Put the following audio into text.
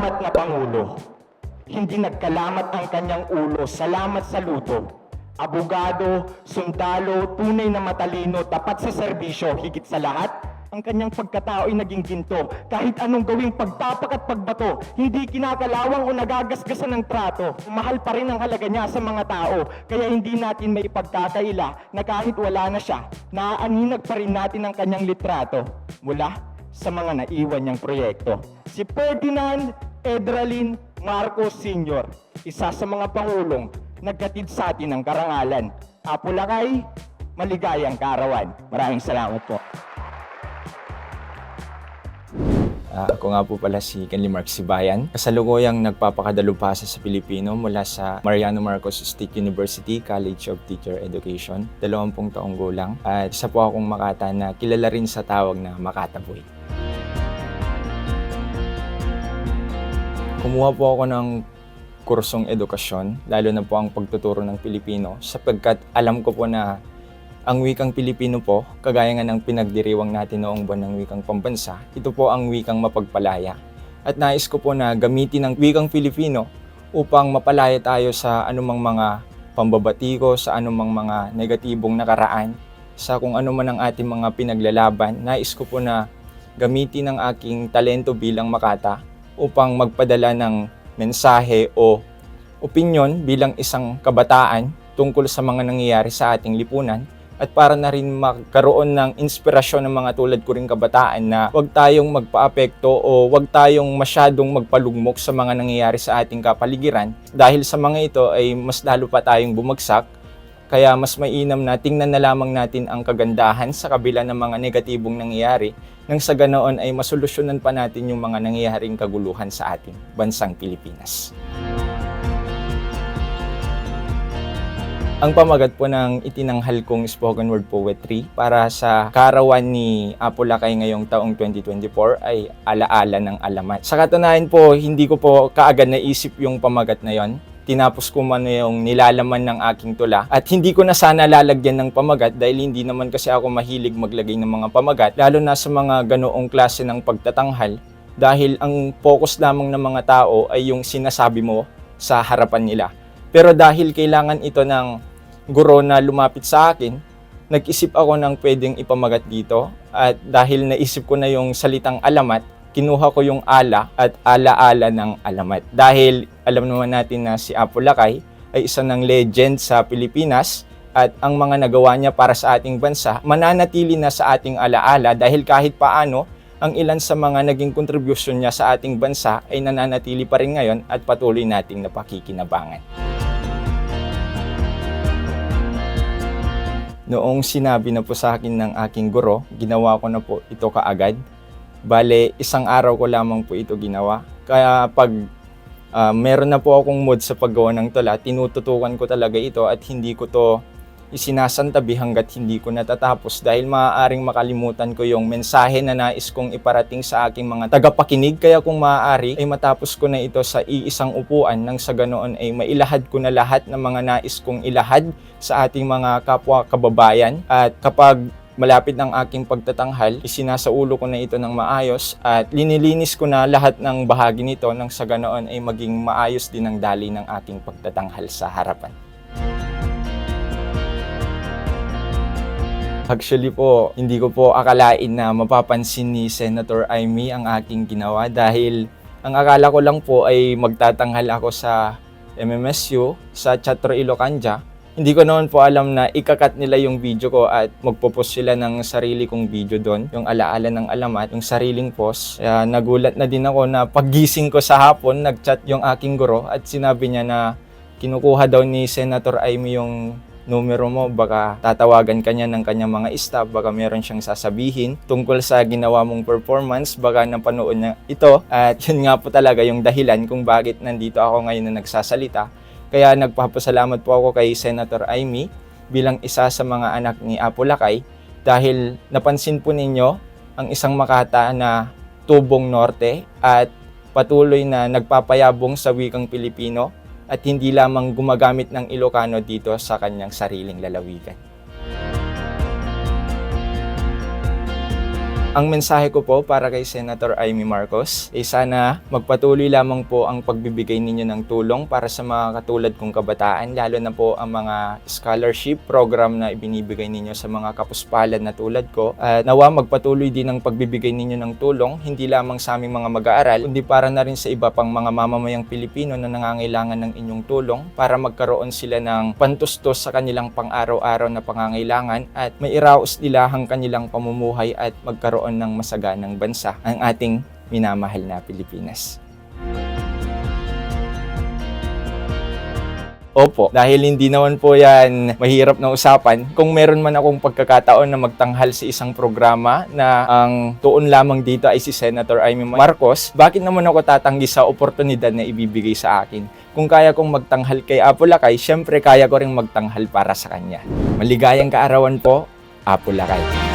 Salamat na Pangulo. Hindi nagkalamat ang kanyang ulo. Salamat sa luto. Abogado, sundalo, tunay na matalino, tapat sa serbisyo, higit sa lahat, ang kanyang pagkatao ay naging ginto. Kahit anong gawing pagtapak at pagbato, hindi kinakalawang o nagagasgasan ng trato. Mahal pa rin ang halaga niya sa mga tao. Kaya hindi natin may ipagkakaila na kahit wala na siya, naaaninag pa rin natin ang kanyang litrato. Mula sa mga naiwan niyang proyekto. Si Ferdinand Edralin Marcos Sr., isa sa mga pangulong nagkatid sa atin ng karangalan. Apulakay, maligayang karawan. Maraming salamat po. Ah, ako nga po pala si Kenly Mark Sibayan. Kasalukuyang nagpapakadalubhasa sa Pilipino mula sa Mariano Marcos State University College of Teacher Education. Dalawampung taong gulang. At isa po akong Makata na kilala rin sa tawag na Makata Boy. Kumuha po ako ng kursong edukasyon, lalo na po ang pagtuturo ng Pilipino, sapagkat alam ko po na ang wikang Pilipino po, kagaya nga ng pinagdiriwang natin noong buwan ng wikang pambansa, ito po ang wikang mapagpalaya. At nais ko po na gamitin ang wikang Filipino upang mapalaya tayo sa anumang mga pambabatiko, sa anumang mga negatibong nakaraan, sa kung ano man ang ating mga pinaglalaban. Nais ko po na gamitin ang aking talento bilang makata upang magpadala ng mensahe o opinyon bilang isang kabataan tungkol sa mga nangyayari sa ating lipunan. At para na rin magkaroon ng inspirasyon ng mga tulad ko ring kabataan na huwag tayong magpaapekto o huwag tayong masyadong magpalugmok sa mga nangyayari sa ating kapaligiran. Dahil sa mga ito ay mas lalo pa tayong bumagsak kaya mas mainam na tingnan na lamang natin ang kagandahan sa kabila ng mga negatibong nangyayari nang sa ganoon ay masolusyonan pa natin yung mga nangyayaring kaguluhan sa ating bansang Pilipinas. Ang pamagat po ng itinanghal kong spoken word poetry para sa karawan ni Apolacay ngayong taong 2024 ay alaala ng alamat. Sa katunayan po, hindi ko po kaagad naisip yung pamagat na yon. Tinapos ko man yung nilalaman ng aking tula. At hindi ko na sana lalagyan ng pamagat dahil hindi naman kasi ako mahilig maglagay ng mga pamagat lalo na sa mga ganoong klase ng pagtatanghal. Dahil ang focus lamang ng mga tao ay yung sinasabi mo sa harapan nila. Pero dahil kailangan ito ng guro na lumapit sa akin, nag-isip ako ng pwedeng ipamagat dito. At dahil naisip ko na yung salitang alamat, kinuha ko yung ala at ala-ala ng alamat. Dahil alam naman natin na si Apo Lakay ay isa ng legend sa Pilipinas at ang mga nagawa niya para sa ating bansa mananatili na sa ating alaala dahil kahit paano ang ilan sa mga naging kontribusyon niya sa ating bansa ay nananatili pa rin ngayon at patuloy nating napakikinabangan. Noong sinabi na po sa akin ng aking guro, ginawa ko na po ito kaagad. Bale, isang araw ko lamang po ito ginawa. Kaya pag ah, meron na po akong mood sa paggawa ng tula, tinututukan ko talaga ito at hindi ko to isinasantabi hanggat hindi ko natatapos. Dahil maaaring makalimutan ko yung mensahe na nais kong iparating sa aking mga tagapakinig. Kaya kung maaari ay matapos ko na ito sa iisang upuan nang sa ganoon ay mailahad ko na lahat ng mga nais kong ilahad sa ating mga kapwa kababayan. At kapag malapit ng aking pagtatanghal, isinasaulo ko na ito ng maayos at linilinis ko na lahat ng bahagi nito nang sa ganoon ay maging maayos din ang dali ng aking pagtatanghal sa harapan. Actually po, hindi ko po akalain na mapapansin ni Senator Amy ang aking ginawa dahil ang akala ko lang po ay magtatanghal ako sa MMSU sa Chatro Ilocanja. Hindi ko naman po alam na ikakat nila yung video ko at magpo-post sila ng sarili kong video doon, yung alaala ng alamat, yung sariling post. Kaya nagulat na din ako na paggising ko sa hapon, nagchat yung aking guro at sinabi niya na kinukuha daw ni Senator Amy yung numero mo, baka tatawagan ka niya ng kanyang mga staff, baka meron siyang sasabihin tungkol sa ginawa mong performance, baka napanood niya ito. At yun nga po talaga yung dahilan kung bakit nandito ako ngayon na nagsasalita. Kaya nagpapasalamat po ako kay Senator Amy bilang isa sa mga anak ni Apo Lakay dahil napansin po ninyo ang isang makata na tubong norte at patuloy na nagpapayabong sa wikang Pilipino at hindi lamang gumagamit ng Ilocano dito sa kanyang sariling lalawigan. Ang mensahe ko po para kay Senator Amy Marcos ay sana magpatuloy lamang po ang pagbibigay ninyo ng tulong para sa mga katulad kong kabataan, lalo na po ang mga scholarship program na ibinibigay ninyo sa mga kapuspalad na tulad ko. At nawa magpatuloy din ang pagbibigay ninyo ng tulong, hindi lamang sa aming mga mag-aaral, kundi para na rin sa iba pang mga mamamayang Pilipino na nangangailangan ng inyong tulong para magkaroon sila ng pantustos sa kanilang pang-araw-araw na pangangailangan at mairaos nila ang kanilang pamumuhay at magkaroon ng masaganang bansa ang ating minamahal na Pilipinas. Opo, dahil hindi naman po yan mahirap na usapan. Kung meron man akong pagkakataon na magtanghal sa isang programa na ang tuon lamang dito ay si Senator Amy Marcos, bakit naman ako tatanggi sa oportunidad na ibibigay sa akin? Kung kaya kong magtanghal kay Apo Lakay, syempre kaya ko rin magtanghal para sa kanya. Maligayang kaarawan po, Apo Lakay.